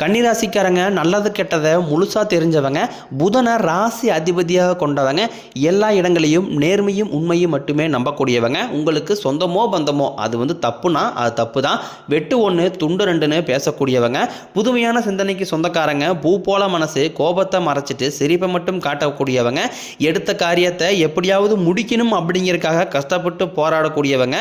கன்னிராசிக்காரங்க நல்லது கெட்டதை முழுசாக தெரிஞ்சவங்க புதனை ராசி அதிபதியாக கொண்டவங்க எல்லா இடங்களையும் நேர்மையும் உண்மையும் மட்டுமே நம்பக்கூடியவங்க. உங்களுக்கு சொந்தமோ பந்தமோ அது வந்து தப்புனா அது தப்பு தான் வெட்டு ஒன்று துண்டு ரெண்டுன்னு பேசக்கூடியவங்க. புதுமையான சிந்தனைக்கு சொந்தக்காரங்க பூ போல மனசு கோபத்தை மறைச்சிட்டு சிரிப்பை மட்டும் காட்டக்கூடியவங்க. எடுத்த காரியத்தை எப்படியாவது முடிக்கணும் அப்படிங்கிறதுக்காக கஷ்டப்பட்டு போராடக்கூடியவங்க.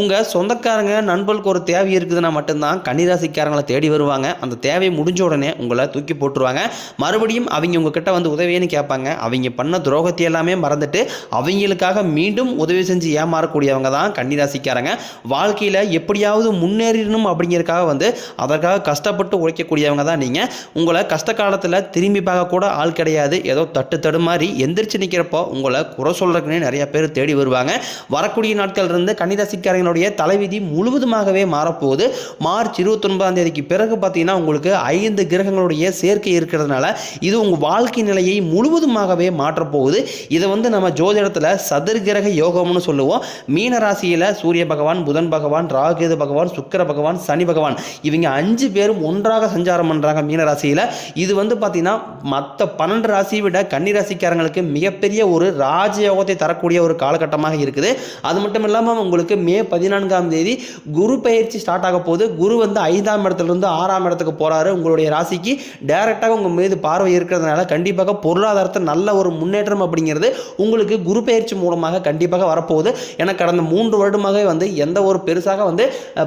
உங்கள் சொந்தக்காரங்க நண்பர்களுக்கு ஒரு தேவை இருக்குதுன்னா மட்டும்தான் கன்னிராசிக்காரங்களை தேடி வருவாங்க. அந்த தேவை முடிஞ்ச உடனே உங்களை தூக்கி போட்டுருவாங்க. மறுபடியும் அவங்க உங்ககிட்ட வந்து உதவின்னு கேட்பாங்க. அவங்க பண்ண துரோகத்தை எல்லாமே மறந்துட்டு அவங்களுக்காக மீண்டும் உதவி செஞ்சு ஏமாறக்கூடியவங்க தான் கன்னிராசிக்காரங்க. வாழ்க்கையில் எப்படியாவது முன்னேறணும் அப்படிங்கிறதுக்காக வந்து அதற்காக கஷ்டப்பட்டு உழைக்கக்கூடியவங்க தான் நீங்கள் உங்களை கஷ்ட காலத்தில் திரும்பி பார்க்க கூட ஆள் கிடையாது. ஏதோ தட்டு தடு மாதிரி எந்திரிச்சு நிற்கிறப்போ உங்களை குறை சொல்கிறதுக்குன்னே நிறைய பேர் தேடி வருவாங்க. வரக்கூடிய நாட்கள் இருந்து கன்னிராசிக்காரங்களுடைய தலைவிதி முழுவதுமாகவே மாறப்போகுது. மார்ச் இருபத்தொன்பதாம் தேதிக்கு பிறகு பார்த்தீங்கன்னா உங்களுக்கு ஐந்து கிரகங்களுடைய சேர்க்கை இருக்கிறதுனால இது உங்கள் வாழ்க்கை நிலையை முழுவதுமாகவே மாற்றப்போகுது. இதை வந்து நம்ம ஜோதிடத்தில் சதுர் கிரக யோகம்னு சொல்லுவோம். மீன ராசியில் சூரிய பகவான் புதன் பகவான் ராகேது பகவான் சுக்கிர பகவான் சனி பகவான். இவங்க அஞ்சு பேரும் ஒன்றாக சஞ்சாரம் பண்ணுறாங்க மீன ராசியில். இது வந்து பார்த்தீங்கன்னா மற்ற பன்னெண்டு ராசியை விட கன்னி ராசிக்காரங்களுக்கு மிகப்பெரிய ஒரு ராஜயோகத்தை தரக்கூடிய ஒரு காலகட்டமாக இருக்குது. அது மட்டும் இல்லாமல் உங்களுக்கு மே பதினான்காம் தேதி குரு பயிற்சி ஸ்டார்ட் ஆக போகுது. குரு வந்து ஐந்தாம் இடத்துல இருந்து ஆறாம் இடத்துக்கு போறாரு உங்களுடைய ராசிக்கு டைரக்டாக உங்கள் மீது பார்வை இருக்கிறதுனால கண்டிப்பாக பொருளாதாரத்தை நல்ல ஒரு முன்னேற்றம் அப்படிங்கிறது உங்களுக்கு குரு பயிற்சி மூலமாக கண்டிப்பாக வரப்போகுது. ஏன்னா கடந்த மூன்று வருடமாகவே வந்து எந்த ஒரு பெருசாக வந்து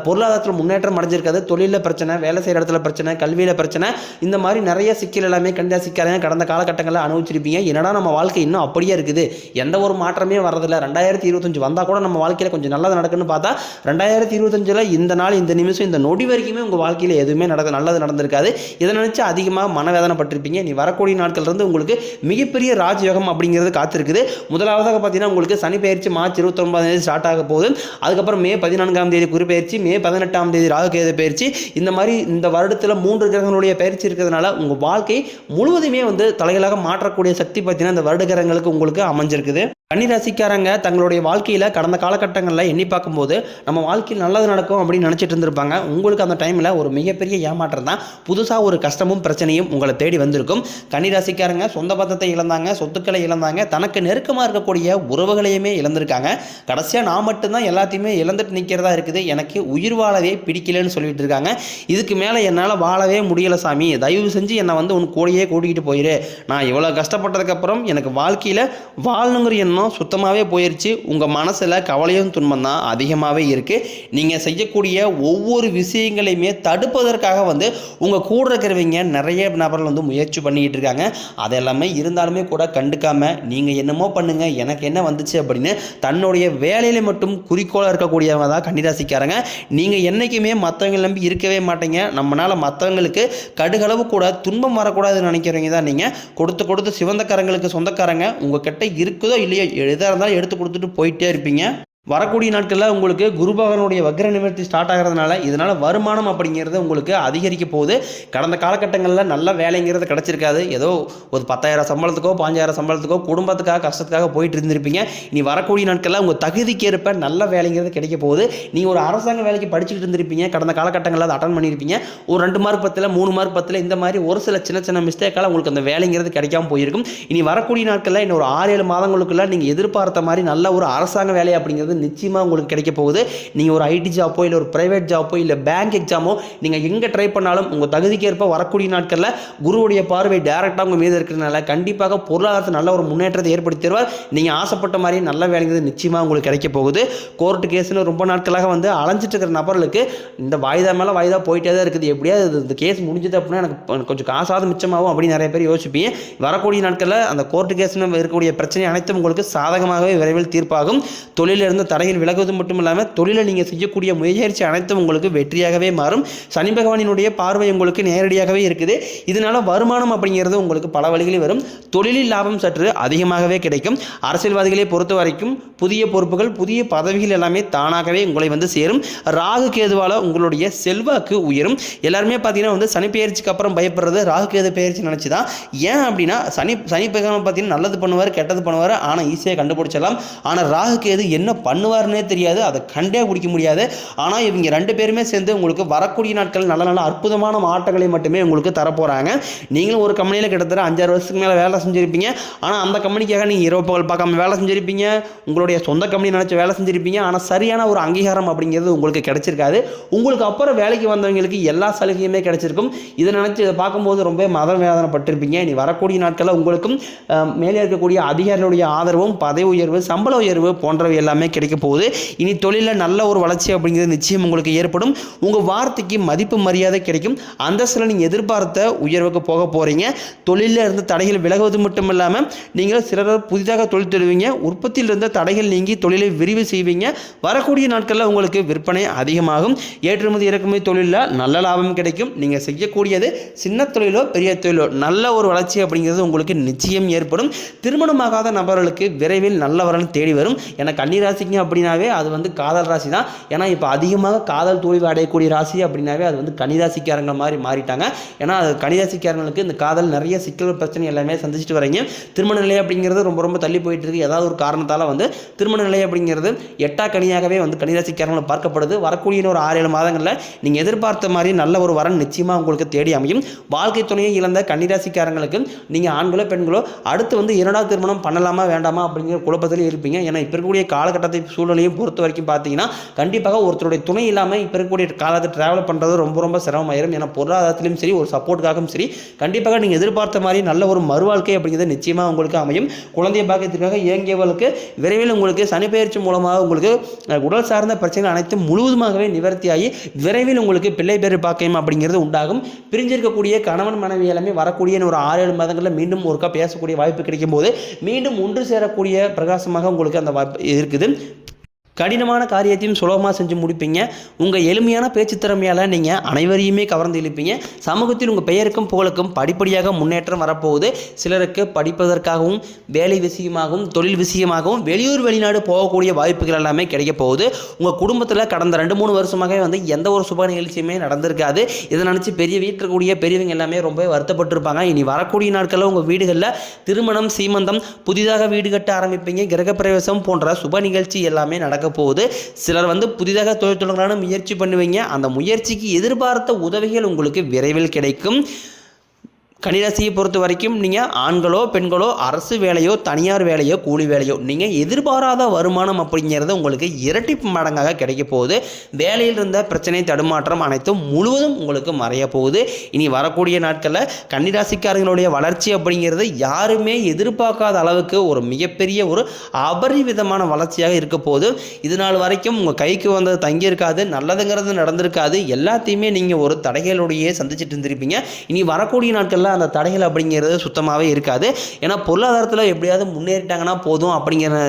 பொருளாதாரத்தில் முன்னேற்றம் அடைஞ்சிருக்காது. தொழிலில் பிரச்சனை வேலை செய்கிற இடத்துல பிரச்சனை கல்வியில் பிரச்சனை இந்த மாதிரி நிறைய சிக்கல் எல்லாமே கண்டிப்பாக கடந்த காலகட்டங்களில் அனுபவிச்சிருப்பீங்க. என்னடா நம்ம வாழ்க்கை இன்னும் அப்படியே இருக்குது. எந்த ஒரு மாற்றமே வரதில்லை. ரெண்டாயிரத்தி இருபத்தஞ்சு வந்தால் கூட நம்ம வாழ்க்கையில் கொஞ்சம் நல்லது நடக்குன்னு பார்த்தா ரெண்டாயிரத்தி இருபத்தஞ்சில் இந்த நாள் இந்த நிமிஷம் இந்த நொடி வரைக்குமே உங்கள் வாழ்க்கையில் எதுவுமே நடக்க நல்லது நடந்திருக்காது இதை நினச்சி அதிகமாக மனவேதனை பட்டிருப்பீங்க நீ வரக்கூடிய நாட்கள் இருந்து உங்களுக்கு மிகப்பெரிய ராஜயோகம் அப்படிங்கிறது காத்திருக்குது. முதலாவதாக பார்த்தீங்கன்னா உங்களுக்கு சனி பயிற்சி மார்ச் இருபத்தொன்பதாம் தேதி ஸ்டார்ட் ஆக போகுது. அதுக்கப்புறம் மே பதினான்காம் தேதி குரு பயிற்சி மே பதினெட்டாம் தேதி ராகுகேது பயிற்சி. இந்த மாதிரி இந்த வருடத்தில் மூன்று கிரகங்களுடைய பயிற்சி இருக்கிறதுனால உங்கள் வாழ்க்கை முழுவதுமே வந்து தலைகளாக மாற்றக்கூடிய சக்தி பார்த்தீங்கன்னா இந்த வருடகிரகங்களுக்கு உங்களுக்கு அமைஞ்சிருக்குது. கன்னிராசிக்காரங்க தங்களுடைய வாழ்க்கையில் கடந்த காலகட்டங்களில் எண்ணி பார்க்கும்போது நம்ம வாழ்க்கையில் நல்லது நடக்கும் அப்படின்னு நினச்சிட்டு இருந்திருப்பாங்க. உங்களுக்கு அந்த டைமில் ஒரு மிகப்பெரிய ஏமாற்றம் தான். புதுசாக ஒரு கஷ்டமும் பிரச்சனையும் உங்களை தேடி வந்திருக்கும். கன்னிராசிக்காரங்க சொந்த பத்தத்தை இழந்தாங்க சொத்துக்களை இழந்தாங்க தனக்கு நெருக்கமாக இருக்கக்கூடிய உறவுகளையுமே இழந்திருக்காங்க. கடைசியாக நான் மட்டும்தான் எல்லாத்தையுமே இழந்துட்டு நிற்கிறதா இருக்குது. எனக்கு உயிர் வாழவே பிடிக்கலன்னு சொல்லிட்டு இருக்காங்க. இதுக்கு மேலே என்னால் வாழவே முடியலை சாமி. தயவு செஞ்சு என்னை வந்து உன் கூடயே கூட்டிகிட்டு போயிரு. நான் இவ்வளோ கஷ்டப்பட்டதுக்கப்புறம் எனக்கு வாழ்க்கையில் வாழணுங்கிற எண்ணம் சுத்தமாகவே போயிடுச்சு உங்கள் மனசில் கவலையும் துன்பம் தான் அதிகமாகவே இருக்குது நீங்கள் செய்யக்கூடிய ஒவ்வொரு விஷயங்களையுமே தடுப்பதற்காக வந்து உங்கள் கூட இருக்கிறவங்க நிறைய நபர்கள் வந்து முயற்சி பண்ணிக்கிட்டு இருக்காங்க. அது எல்லாமே இருந்தாலுமே கூட கண்டுக்காமல் நீங்கள் என்னமோ பண்ணுங்கள் எனக்கு என்ன வந்துச்சு அப்படின்னு தன்னுடைய வேலையில் மட்டும் குறிக்கோளாக இருக்கக்கூடியவங்க தான் கன்னிராசிக்காரங்க. நீங்கள் என்றைக்குமே மற்றவங்க நம்பி இருக்கவே மாட்டீங்க. நம்மளால் மற்றவங்களுக்கு கடுகளவு கூட துன்பம் வரக்கூடாதுன்னு நினைக்கிறவங்க தான் நீங்கள் கொடுத்து கொடுத்து சிவந்தக்காரங்களுக்கு சொந்தக்காரங்க. உங்கள் கிட்டே இருக்குதோ இல்லையோ எதாக இருந்தாலும் எடுத்து கொடுத்துட்டு போயிட்டே இருப்பீங்க. வரக்கூடிய நாட்களில் உங்களுக்கு குரு பகவானுடைய வக்ர நிவர்த்தி ஸ்டார்ட் ஆகிறதுனால இதனால் வருமானம் அப்படிங்கிறது உங்களுக்கு அதிகரிக்க போகுது. கடந்த காலகட்டங்களில் நல்ல வேலைங்கிறது கிடச்சிருக்காது. ஏதோ ஒரு பத்தாயிரம் சம்பளத்துக்கோ பாஞ்சாயிரம் சம்பளத்துக்கோ குடும்பத்துக்காக கஷ்டத்துக்காக போயிட்டு இருந்திருப்பீங்க. இனி வரக்கூடிய நாட்களில் உங்கள் தகுதிக்கு ஏற்ப நல்ல வேலைங்கிறது கிடைக்க போகுது. நீங்கள் ஒரு அரசாங்க வேலைக்கு படிச்சுக்கிட்டு இருந்திருப்பீங்க. கடந்த காலகட்டங்களில் அதை அட்டன் பண்ணியிருப்பீங்க. ஒரு ரெண்டு மார்க் பத்தில் மூணு மார்க் பத்தில் இந்த மாதிரி ஒரு சில சின்ன சின்ன மிஸ்டேக்கால் உங்களுக்கு அந்த வேலைங்கிறது கிடைக்காம போயிருக்கும். இனி வரக்கூடிய நாட்களில் இன்னும் ஒரு ஆறு ஏழு மாதங்களுக்குள்ள நீங்கள் எதிர்பார்த்த மாதிரி நல்ல ஒரு அரசாங்க வேலை அப்படிங்கிறது அப்படிங்கிறது நிச்சயமாக உங்களுக்கு கிடைக்க போகுது. நீங்கள் ஒரு ஐடி ஜாப்போ இல்லை ஒரு ப்ரைவேட் ஜாப்போ இல்லை பேங்க் எக்ஸாமோ நீங்கள் எங்கே ட்ரை பண்ணாலும் உங்கள் தகுதிக்கேற்ப வரக்கூடிய நாட்களில் குருவுடைய பார்வை டேரெக்டாக உங்கள் மீது இருக்கிறதுனால கண்டிப்பாக பொருளாதாரத்தை நல்ல ஒரு முன்னேற்றத்தை ஏற்படுத்தி தருவார் நீங்கள் ஆசைப்பட்ட மாதிரி நல்ல வேலைங்கிறது நிச்சயமாக உங்களுக்கு கிடைக்க போகுது. கோர்ட்டு கேஸ்னு ரொம்ப நாட்களாக வந்து அலைஞ்சிட்டு இருக்கிற நபர்களுக்கு இந்த வாய்தா மேலே வாய்தா போயிட்டே தான் இருக்குது. எப்படியாவது இந்த கேஸ் முடிஞ்சது அப்படின்னா எனக்கு கொஞ்சம் காசாவது மிச்சமாகும் அப்படின்னு நிறைய பேர் யோசிப்பீங்க. வரக்கூடிய நாட்களில் அந்த கோர்ட்டு கேஸ்னு இருக்கக்கூடிய பிரச்சனை அனைத்தும் உங்களுக்கு சாதகமாகவே விரைவில் தீர்ப்பாகும். தொழிலிருந்து தடையில் விலகுவது மட்டும் இல்லாமல் தொழிலில் நீங்கள் செய்யக்கூடிய முயற்சி அனைத்தும் உங்களுக்கு வெற்றியாகவே மாறும். சனி பகவானினுடைய பார்வை உங்களுக்கு நேரடியாகவே இருக்குது. இதனால் வருமானம் அப்படிங்கிறது உங்களுக்கு பல வழிகளில் வரும். தொழிலில் லாபம் சற்று அதிகமாகவே கிடைக்கும். அரசியல்வாதிகளை பொறுத்த வரைக்கும் புதிய பொறுப்புகள் புதிய பதவிகள் எல்லாமே தானாகவே உங்களை வந்து சேரும். ராகு கேதுவால உங்களுடைய செல்வாக்கு உயரும். எல்லாருமே பார்த்தீங்கன்னா வந்து சனி பயிற்சிக்கு அப்புறம் பயப்படுறது ராகு கேது பயிற்சி நினச்சி தான் ஏன் அப்படின்னா சனி சனி பகவான் பார்த்தீங்கன்னா நல்லது பண்ணுவார் கெட்டது பண்ணுவார். ஆனால் ஈஸியாக கண்டுபிடிச்சிடலாம். ஆனால் ராகு கேது என்ன பண்ணுவார்னே தெரியாது. அதை கண்டே பிடிக்க முடியாது. ஆனால் இவங்க ரெண்டு பேருமே சேர்ந்து உங்களுக்கு வரக்கூடிய நாட்கள் நல்ல நல்ல அற்புதமான மாற்றங்களை மட்டுமே உங்களுக்கு தரப்போகிறாங்க நீங்களும் ஒரு கம்பெனியில் கிட்டத்தட்ட அஞ்சாறு வருஷத்துக்கு மேலே வேலை செஞ்சுருப்பீங்க. ஆனால் அந்த கம்பெனிக்காக நீங்கள் இரவு பகல் பார்க்காம வேலை செஞ்சுருப்பீங்க. உங்களுடைய சொந்த கம்பெனி நினச்சி வேலை செஞ்சுருப்பீங்க. ஆனால் சரியான ஒரு அங்கீகாரம் அப்படிங்கிறது உங்களுக்கு கிடச்சிருக்காது. உங்களுக்கு அப்புறம் வேலைக்கு வந்தவங்களுக்கு எல்லா சலுகையுமே கிடச்சிருக்கும். இதை நினச்சி இதை பார்க்கும்போது ரொம்ப மத வேதனைப்பட்டிருப்பீங்க. இனி வரக்கூடிய நாட்களில் உங்களுக்கும் மேலே இருக்கக்கூடிய அதிகாரிகளுடைய ஆதரவும் பதவி உயர்வு சம்பள உயர்வு போன்றவை எல்லாமே கிடைக்க போகுது இனி தொழிலில் நல்ல ஒரு வளர்ச்சி அப்படிங்கிறது நிச்சயம் உங்களுக்கு ஏற்படும். உங்கள் வார்த்தைக்கு மதிப்பு மரியாதை கிடைக்கும். அந்தஸ்தில் நீங்கள் எதிர்பார்த்த உயர்வுக்கு போக போகிறீங்க தொழிலில் இருந்த தடைகள் விலகுவது மட்டும் இல்லாமல் நீங்கள் சிலர் புதிதாக தொழில் தருவீங்க உற்பத்தியில் இருந்த தடைகள் நீங்கி தொழிலை விரிவு செய்வீங்க. வரக்கூடிய நாட்களில் உங்களுக்கு விற்பனை அதிகமாகும். ஏற்றுமதி இறக்குமதி தொழிலில் நல்ல லாபம் கிடைக்கும். நீங்கள் செய்யக்கூடியது சின்ன தொழிலோ பெரிய தொழிலோ நல்ல ஒரு வளர்ச்சி அப்படிங்கிறது உங்களுக்கு நிச்சயம் ஏற்படும். திருமணமாகாத நபர்களுக்கு விரைவில் நல்ல வரன் தேடி வரும். என கன்னிராசிக்கு ராசிக்கு அப்படின்னாவே அது வந்து காதல் ராசி தான் ஏன்னா இப்போ அதிகமாக காதல் தோல்வி அடையக்கூடிய ராசி அப்படின்னாவே அது வந்து கன்னிராசிக்காரங்க மாதிரி மாறிட்டாங்க. ஏன்னா அது கன்னிராசிக்காரங்களுக்கு இந்த காதல் நிறைய சிக்கல் பிரச்சனை எல்லாமே சந்திச்சுட்டு வரீங்க. திருமண நிலை அப்படிங்கிறது ரொம்ப ரொம்ப தள்ளி போயிட்டு இருக்கு. ஏதாவது ஒரு காரணத்தால் வந்து திருமண நிலை அப்படிங்கிறது எட்டா கனியாகவே வந்து கன்னிராசிக்காரங்களை பார்க்கப்படுது. வரக்கூடிய ஒரு ஆறு ஏழு மாதங்களில் நீங்கள் எதிர்பார்த்த மாதிரி நல்ல ஒரு வரன் நிச்சயமாக உங்களுக்கு தேடி அமையும். வாழ்க்கை துணையை இழந்த கன்னிராசிக்காரங்களுக்கு நீங்கள் ஆண்களோ பெண்களோ அடுத்து வந்து இரண்டாவது திருமணம் பண்ணலாமா வேண்டாமா அப்படிங்கிற குழப்பத்திலே இருப்பீங்க. ஏன்னா இப்போ இருக்கக்கூடிய காலகட்டத்தை சூழ்நிலையும் பொறுத்த வரைக்கும் பார்த்தீங்கன்னா கண்டிப்பாக ஒருத்தருடைய துணை இல்லாமல் இப்போ இருக்கக்கூடிய காலத்தை ட்ராவல் பண்ணுறது ரொம்ப ரொம்ப சிரமமாயிரும். ஏன்னா பொருளாதாரத்திலும் சரி ஒரு சப்போர்ட்டுக்காகவும் சரி கண்டிப்பாக நீங்கள் எதிர்பார்த்த மாதிரி நல்ல ஒரு மறுவாழ்க்கை அப்படிங்கிறது நிச்சயமாக உங்களுக்கு அமையும். குழந்தைய பாக்கியத்திற்காக இயங்கியவர்களுக்கு விரைவில் உங்களுக்கு சனிப்பெயர்ச்சி மூலமாக உங்களுக்கு உடல் சார்ந்த பிரச்சனைகள் அனைத்தும் முழுவதுமாகவே நிவர்த்தியாகி விரைவில் உங்களுக்கு பிள்ளை பேர் பாக்கியம் அப்படிங்கிறது உண்டாகும். பிரிஞ்சிருக்கக்கூடிய கணவன் மனைவி எல்லாமே வரக்கூடிய ஒரு ஆறு ஏழு மாதங்களில் மீண்டும் ஒருக்கா பேசக்கூடிய வாய்ப்பு கிடைக்கும் போது மீண்டும் ஒன்று சேரக்கூடிய பிரகாசமாக உங்களுக்கு அந்த வாய்ப்பு இருக்குது. கடினமான காரியத்தையும் சுலபமாக செஞ்சு முடிப்பீங்க. உங்கள் எளிமையான பேச்சு திறமையால் நீங்கள் அனைவரையுமே கவர்ந்து இழுப்பீங்க. சமூகத்தில் உங்கள் பெயருக்கும் புகழுக்கும் படிப்படியாக முன்னேற்றம் வரப்போகுது. சிலருக்கு படிப்பதற்காகவும் வேலை விஷயமாகவும் தொழில் விஷயமாகவும் வெளியூர் வெளிநாடு போகக்கூடிய வாய்ப்புகள் எல்லாமே கிடைக்க போகுது. உங்கள் குடும்பத்தில் கடந்த ரெண்டு மூணு வருஷமாகவே வந்து எந்த ஒரு சுப நிகழ்ச்சியுமே நடந்திருக்காது. இதை நினச்சி பெரிய வீட்டில் இருக்கக்கூடிய பெரியவங்க எல்லாமே ரொம்ப வருத்தப்பட்டிருப்பாங்க. இனி வரக்கூடிய நாட்களில் உங்கள் வீடுகளில் திருமணம் சீமந்தம் புதிதாக வீடு கட்ட ஆரம்பிப்பீங்க. கிரகப்பிரவேசம் போன்ற சுப நிகழ்ச்சி எல்லாமே நடக்க போகுது சிலர் வந்து புதிதாக தொழில் தொடங்கலான முயற்சி பண்ணுவீங்க. அந்த முயற்சிக்கு எதிர்பார்த்த உதவிகள் உங்களுக்கு விரைவில் கிடைக்கும். கன்னிராசியை பொறுத்த வரைக்கும் நீங்கள் ஆண்களோ பெண்களோ அரசு வேலையோ தனியார் வேலையோ கூலி வேலையோ நீங்கள் எதிர்பாராத வருமானம் அப்படிங்கிறது உங்களுக்கு இரட்டிப்பு மடங்காக கிடைக்க போகுது. வேலையில் இருந்த பிரச்சனை தடுமாற்றம் அனைத்தும் முழுவதும் உங்களுக்கு மறைய போகுது. இனி வரக்கூடிய நாட்களில் கன்னிராசிக்காரர்களுடைய வளர்ச்சி அப்படிங்கிறது யாருமே எதிர்பார்க்காத அளவுக்கு ஒரு மிகப்பெரிய ஒரு அபரிவிதமான வளர்ச்சியாக இருக்க போகுது. இது நாள் வரைக்கும் உங்கள் கைக்கு வந்தது தங்கியிருக்காது நல்லதுங்கிறது நடந்திருக்காது. எல்லாத்தையுமே நீங்கள் ஒரு தடைகளோடையே சந்திச்சுட்டு இருந்திருப்பீங்க. இனி வரக்கூடிய நாட்களில் அந்த தடைகள் அப்படிங்கிறது சுத்தமாகவே இருக்காது. ஏன்னா பொருளாதாரத்தில் எப்படியாவது முன்னேறிட்டாங்கன்னா போதும் அப்படிங்கிற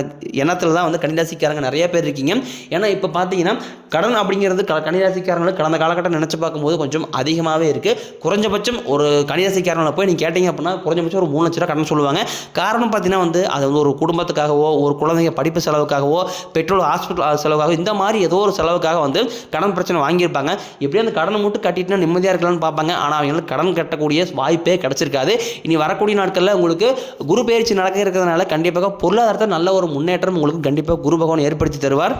எண்ணத்தில் தான் வந்து கன்னிராசிக்காரங்க நிறைய பேர் இருக்கீங்க. ஏன்னா இப்போ பார்த்தீங்கன்னா கடன் அப்படிங்கிறது க கன்னிராசிக்காரங்களை கடந்த காலகட்டம் நினச்சி பார்க்கும்போது கொஞ்சம் அதிகமாகவே இருக்குது குறைஞ்சபட்சம் ஒரு கன்னிராசிக்காரங்களை போய் நீங்கள் கேட்டீங்க அப்படின்னா குறைஞ்சபட்சம் ஒரு மூணு லட்ச ரூபா கடன் சொல்லுவாங்க. காரணம் பார்த்தீங்கன்னா வந்து அது வந்து ஒரு குடும்பத்துக்காகவோ ஒரு குழந்தைங்க படிப்பு செலவுக்காகவோ பெட்ரோல் ஹாஸ்பிட்டல் செலவுக்காகவோ இந்த மாதிரி ஏதோ ஒரு செலவுக்காக வந்து கடன் பிரச்சனை வாங்கியிருப்பாங்க. எப்படியும் அந்த கடனை மட்டும் கட்டிட்டுனா நிம்மதியாக இருக்கலாம்னு பார்ப்பாங்க. ஆனால் அவங்களுக்கு கடன் கட்டக்கூடிய வாய்ப்பே கிடச்சிருக்காது. இனி வரக்கூடிய நாட்களில் உங்களுக்கு குரு பயிற்சி நடக்க இருக்கிறதுனால கண்டிப்பாக பொருளாதாரத்தை நல்ல ஒரு முன்னேற்றம் உங்களுக்கு கண்டிப்பாக குரு பகவான் ஏற்படுத்தி தருவார்.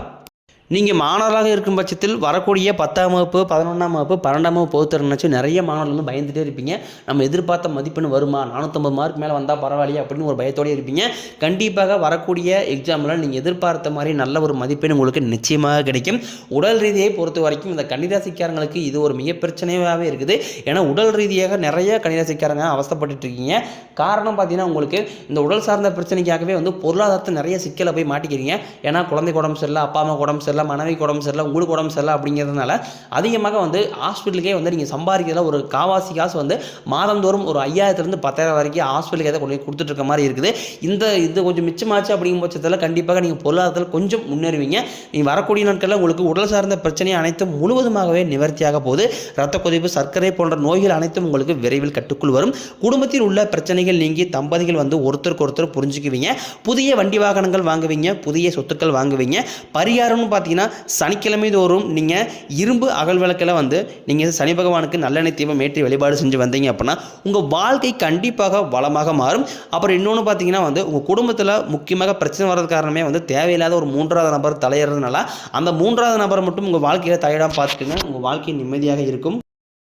நீங்கள் மாணவராக இருக்கும் பட்சத்தில் வரக்கூடிய பத்தாம் வகுப்பு பதினொன்றாம் வகுப்பு பன்னெண்டாம் வகுப்பு பொறுத்தருன்னு நிறைய மாணவர்கள் வந்து பயந்துகிட்டே இருப்பீங்க. நம்ம எதிர்பார்த்த மதிப்பெண் வருமா? நானூற்றம்பது மார்க் மேலே வந்தால் பரவாயில்லையே? அப்படின்னு ஒரு பயத்தோடய இருப்பீங்க. கண்டிப்பாக வரக்கூடிய எக்ஸாமில் நீங்கள் எதிர்பார்த்த மாதிரி நல்ல ஒரு மதிப்பெண் உங்களுக்கு நிச்சயமாக கிடைக்கும். உடல் ரீதியை பொறுத்த வரைக்கும் இந்த கன்னிராசிக்காரங்களுக்கு இது ஒரு மிக பிரச்சனையாகவே இருக்குது. ஏன்னா உடல் ரீதியாக நிறைய கன்னிராசிக்காரங்க அவசப்பட்டு இருக்கீங்க. காரணம் பார்த்தீங்கன்னா உங்களுக்கு இந்த உடல் சார்ந்த பிரச்சனைக்காகவே வந்து பொருளாதாரத்தை நிறைய சிக்கலை போய் மாட்டிக்கிறீங்க. ஏன்னா குழந்தைக்கு உடம்பு சரியில்லை அப்பா அம்மா உடம்பு சரியில்லை மனைவிக்கு உடம்பு சரியில்லை உங்களுக்கு உடம்பு சரியில்லை அப்படிங்கிறதுனால அதிகமாக வந்து ஹாஸ்பிட்டலுக்கே வந்து நீங்கள் சம்பாதிக்கிறதுல ஒரு காவாசி காசு வந்து மாதந்தோறும் ஒரு ஐயாயிரத்துலேருந்து பத்தாயிரம் வரைக்கும் ஹாஸ்பிட்டலுக்கு எதாவது கொண்டு கொடுத்துட்டு இருக்க மாதிரி இருக்குது. இந்த இது கொஞ்சம் மிச்சமாச்சு அப்படிங்கும் பட்சத்தில் கண்டிப்பாக நீங்கள் பொருளாதாரத்தில் கொஞ்சம் முன்னேறுவீங்க. நீங்கள் வரக்கூடிய நாட்களில் உங்களுக்கு உடல் சார்ந்த பிரச்சனை அனைத்தும் முழுவதுமாகவே நிவர்த்தியாக போகுது. ரத்த கொதிப்பு சர்க்கரை போன்ற நோய்கள் அனைத்தும் உங்களுக்கு விரைவில் கட்டுக்குள் வரும். குடும்பத்தில் உள்ள பிரச்சனைகள் நீங்கி தம்பதிகள் வந்து ஒருத்தருக்கு ஒருத்தர் புரிஞ்சுக்குவீங்க. புதிய வண்டி வாகனங்கள் வாங்குவீங்க புதிய சொத்துக்கள் வாங்குவீங்க. பரிகாரம்னு பார்த்தீங்கன்னா பார்த்தீங்கன்னா சனிக்கிழமை தோறும் நீங்கள் இரும்பு அகல் விளக்கில் வந்து நீங்கள் சனி பகவானுக்கு நல்லெண்ணெய் தீபம் ஏற்றி வழிபாடு செஞ்சு வந்தீங்க அப்படின்னா உங்கள் வாழ்க்கை கண்டிப்பாக வளமாக மாறும். அப்புறம் இன்னொன்று பார்த்தீங்கன்னா வந்து உங்கள் குடும்பத்தில் முக்கியமாக பிரச்சனை வர்றது காரணமே வந்து தேவையில்லாத ஒரு மூன்றாவது நபர் தலையிறதுனால அந்த மூன்றாவது நபரை மட்டும் உங்கள் வாழ்க்கையில் தலையிடாமல் பார்த்துக்குங்க. உங்கள் வாழ்க்கை நிம்மதியாக இருக்கும்.